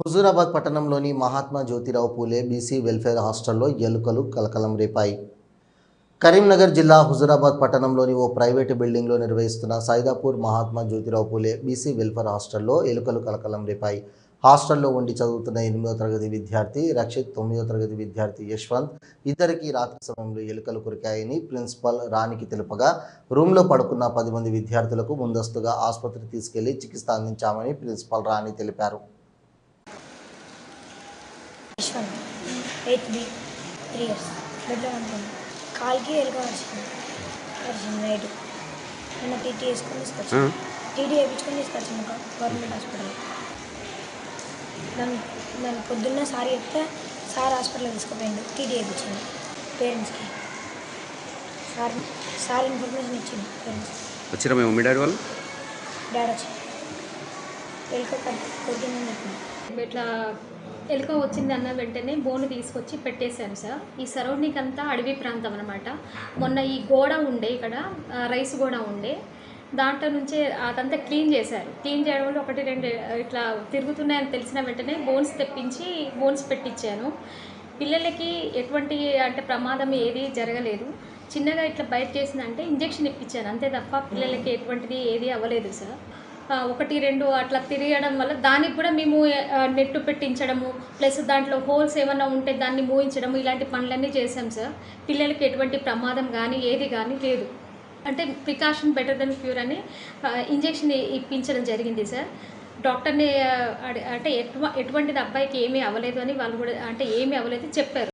హుజూరాబాద్ పట్టణంలోని Mahatma Jyotirao Phule BC welfare హాస్టల్లో ఎలుకలు కలకలం రేపాయి. కరీంనగర్ జిల్లా హుజూరాబాద్ పట్టణంలోని ఓ ప్రైవేటు బిల్డింగ్లో నిర్వహిస్తున్న సైదాపూర్ మహాత్మా జ్యోతిరావు పూలే బీసీ వెల్ఫేర్ హాస్టల్లో ఎలుకలు కలకలం రేపాయి. హాస్టల్లో ఉండి చదువుతున్న ఎనిమిదో తరగతి విద్యార్థి రక్షిత్ తొమ్మిదో తరగతి విద్యార్థి యశ్వంత్ ఇద్దరికి రాత్రి సమయంలో ఎలుకలు కురికాయని ప్రిన్సిపల్ రాణికి తెలుపగా రూమ్లో పడుకున్న పది మంది విద్యార్థులకు ముందస్తుగా ఆసుపత్రి తీసుకెళ్ళి చికిత్స అందించామని ప్రిన్సిపల్ రాణి తెలిపారు Yashwant eighth B three years బెడ్లో ఉంటుంది కాల్కి ఎలుక వచ్చింది వచ్చింది నైట్ నిన్న టీటీ వేసుకొని తీసుకొచ్చాను టీటీ వేయించుకొని తీసుకొచ్చాను ఒక గవర్నమెంట్ హాస్పిటల్. నన్ను నన్ను పొద్దున్నే సార్ చెప్తే సార్ హాస్పిటల్కి తీసుకుపోయిండు. టీటీ వేయించింది పేరెంట్స్కి. సార్ సార్ ఇన్ఫర్మేషన్ ఇచ్చింది పేరెంట్స్ వచ్చిరా మేము మీ డాడీ వాళ్ళు? డాడీ వచ్చి ఎలుక కొట్టిందని చెప్పింది ఇట్లా ఎలుక వచ్చింది అన్న వెంటనే బోను తీసుకొచ్చి పెట్టేశాను సార్. ఈ సరౌండింగ్ అంతా అడవి ప్రాంతం అనమాట మొన్న ఈ గోడ ఉండే ఇక్కడ రైస్ గోడ ఉండే. దాంట్లో నుంచే అదంతా క్లీన్ చేశారు. క్లీన్ చేయడం వల్ల ఒకటి రెండు ఇట్లా తిరుగుతున్నాయని తెలిసిన వెంటనే బోన్స్ తెప్పించి బోన్స్ పెట్టించాను. పిల్లలకి ఎటువంటి అంటే ప్రమాదం ఏది జరగలేదు. చిన్నగా ఇట్లా బయట చేసిందంటే ఇంజెక్షన్ ఇప్పించాను. అంతే తప్ప పిల్లలకి ఎటువంటిది ఏది అవ్వలేదు సార్. ఒకటి రెండు అట్లా తిరగడం వల్ల దానికి కూడా మేము నెట్ నెట్టు పెట్టించడము ప్లస్ దాంట్లో హోల్స్ ఏమైనా ఉంటే దాన్ని మూయించడము ఇలాంటి పనులన్నీ చేసాం సార్. పిల్లలకి ఎటువంటి ప్రమాదం కానీ ఏది కానీ లేదు. అంటే ప్రికాషన్ బెటర్ దెన్ క్యూర్ అని ఇంజెక్షన్ ఇప్పించడం జరిగింది సార్. డాక్టర్ని అంటే ఎటువ ఎటువంటిది అబ్బాయికి ఏమీ అవ్వలేదు అని వాళ్ళు కూడా అంటే ఏమీ అవ్వలేదు చెప్పారు.